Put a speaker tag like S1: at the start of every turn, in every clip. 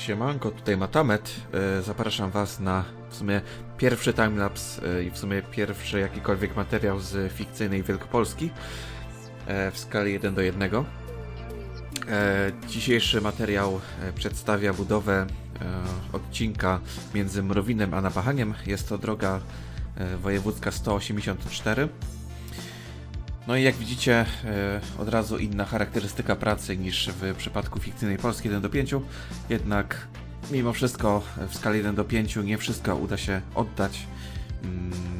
S1: Siemanko, tutaj Matamet. E, Zapraszam Was na w sumie pierwszy timelapse e, i w sumie pierwszy jakikolwiek materiał z fikcyjnej Wielkopolski e, w skali 1 do 1. E, Dzisiejszy materiał przedstawia budowę odcinka między Mrowinem a Napachaniem. Jest to droga wojewódzka 184. No i jak widzicie, e, od razu inna charakterystyka pracy niż w przypadku fikcyjnej Polski 1 do 5. Jednak mimo wszystko w skali 1 do 5 nie wszystko uda się oddać mm,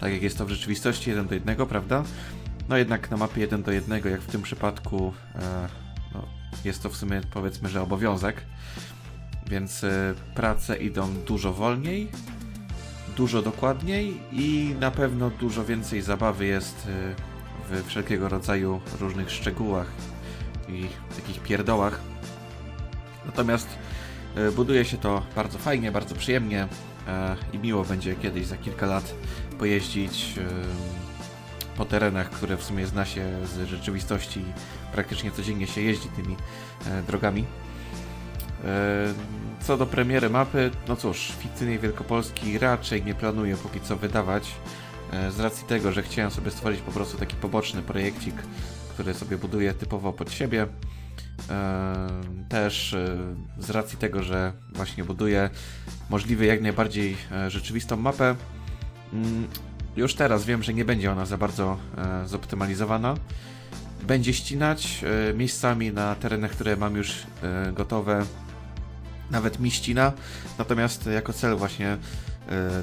S1: tak jak jest to w rzeczywistości 1 do 1, prawda? No jednak na mapie 1 do 1, jak w tym przypadku, e, no, jest to w sumie powiedzmy, że obowiązek. Więc e, prace idą dużo wolniej, dużo dokładniej i na pewno dużo więcej zabawy jest y, w wszelkiego rodzaju różnych szczegółach i takich pierdołach. Natomiast y, buduje się to bardzo fajnie, bardzo przyjemnie e, i miło będzie kiedyś za kilka lat pojeździć y, po terenach, które w sumie zna się z rzeczywistości praktycznie codziennie się jeździ tymi drogami. E, Co do premiery mapy, no cóż, fikcyjnej Wielkopolski raczej nie planuję póki co wydawać. e, Z racji tego, że chciałem sobie stworzyć po prostu taki poboczny projekcik, który sobie buduję typowo pod siebie. E, Też z racji tego, że właśnie buduję możliwie jak najbardziej rzeczywistą mapę. mm, Już teraz wiem, że nie będzie ona za bardzo zoptymalizowana będzie ścinać miejscami na terenach, które mam już gotowe. Nawet mi ścina. Natomiast jako cel właśnie e,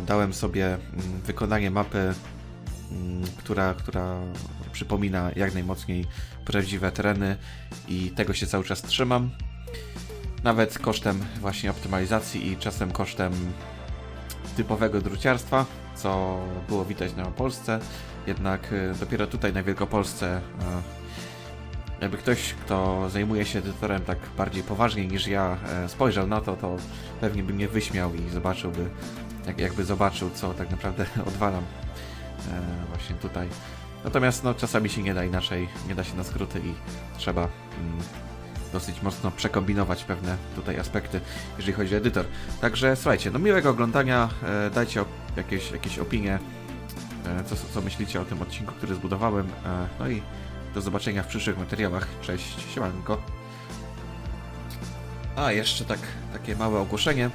S1: dałem sobie mm, wykonanie mapy, mm, która, która przypomina jak najmocniej prawdziwe tereny i tego się cały czas trzymam. Nawet kosztem właśnie optymalizacji i czasem kosztem typowego druciarstwa, co było widać na Polsce. Jednak e, dopiero tutaj na Wielkopolsce e, jakby ktoś, kto zajmuje się edytorem tak bardziej poważnie niż ja, e, spojrzał na to, to pewnie by mnie wyśmiał i zobaczyłby, jak, jakby zobaczył, co tak naprawdę odwalam e, właśnie tutaj. Natomiast no, czasami się nie da inaczej, nie da się na skróty i trzeba mm, dosyć mocno przekombinować pewne tutaj aspekty, jeżeli chodzi o edytor. Także słuchajcie, no miłego oglądania, e, dajcie jakieś, jakieś opinie, co, co myślicie o tym odcinku, który zbudowałem, no i do zobaczenia w przyszłych materiałach. Cześć, siemanko. A, jeszcze tak, takie małe ogłoszenie.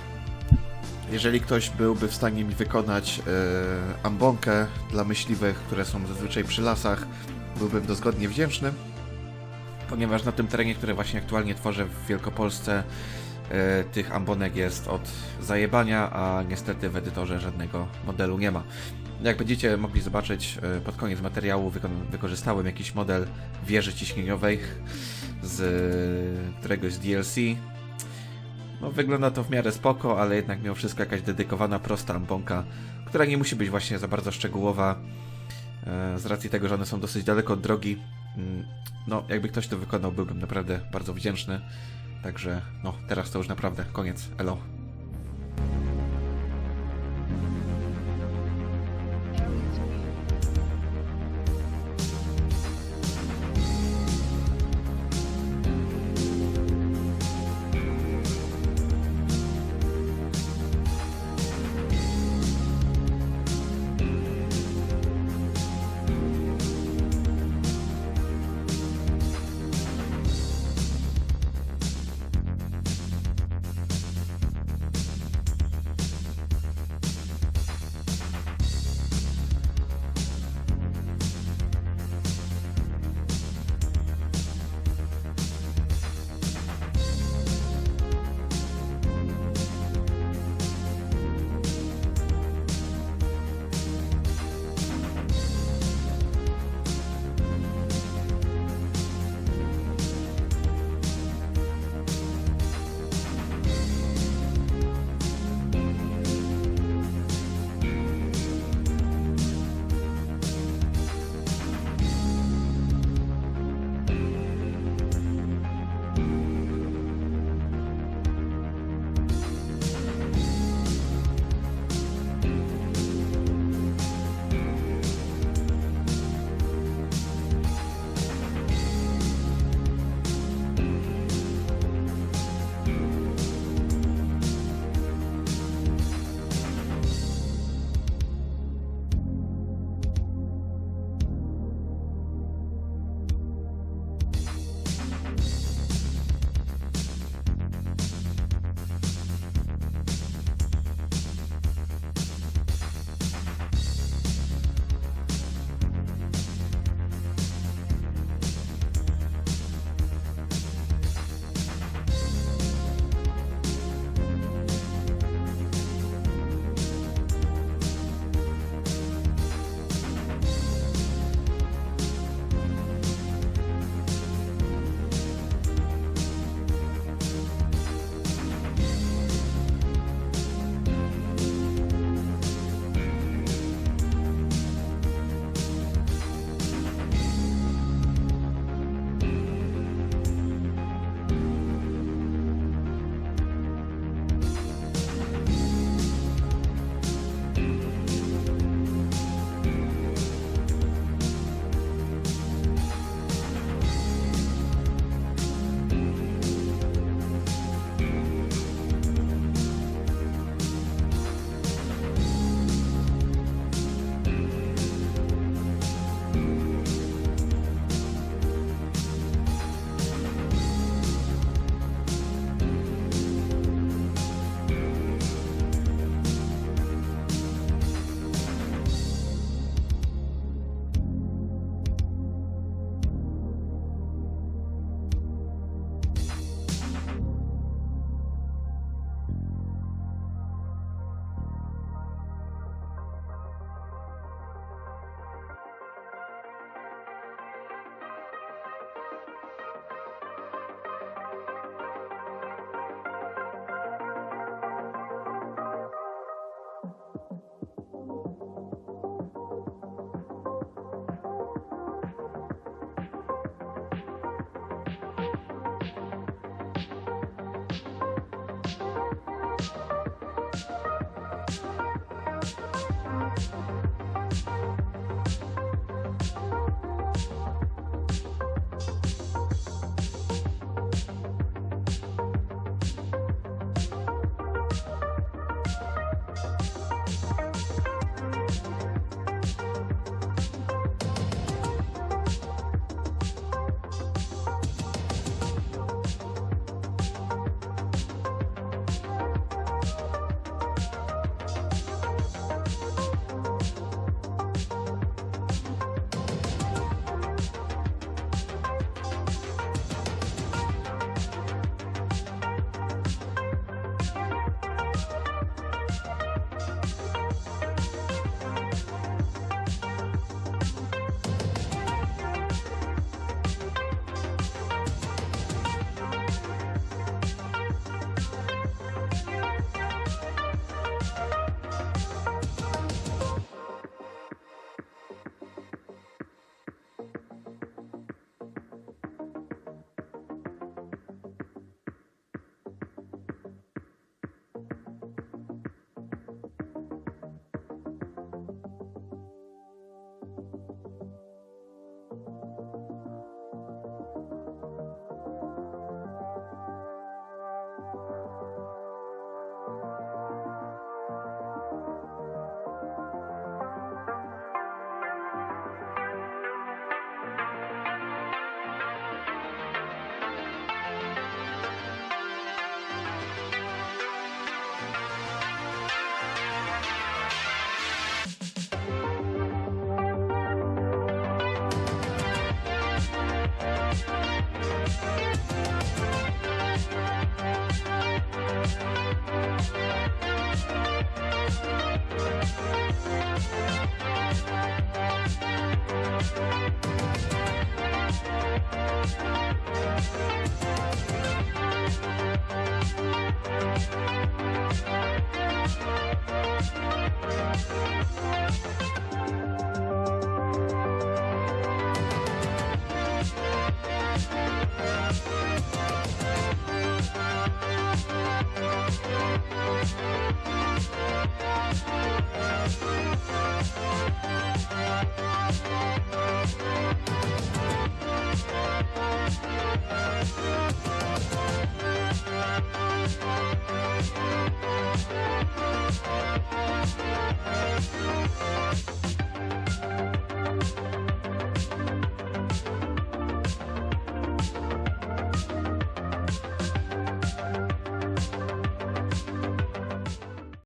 S1: Jeżeli ktoś byłby w stanie mi wykonać e, ambonkę dla myśliwych, które są zazwyczaj przy lasach, byłbym dozgodnie wdzięczny. Ponieważ na tym terenie, który właśnie aktualnie tworzę w Wielkopolsce, tych ambonek jest od zajebania, a niestety w edytorze żadnego modelu nie ma. Jak będziecie mogli zobaczyć, e, pod koniec materiału wykorzystałem jakiś model wieży ciśnieniowej z e, któregoś z DLC. No, wygląda to w miarę spoko, ale jednak mimo wszystko jakaś dedykowana, prosta amponka, która nie musi być właśnie za bardzo szczegółowa, e, z racji tego, że one są dosyć daleko od drogi. Mm, No, jakby ktoś to wykonał, byłbym naprawdę bardzo wdzięczny. Także, no, teraz to już naprawdę koniec. Elo.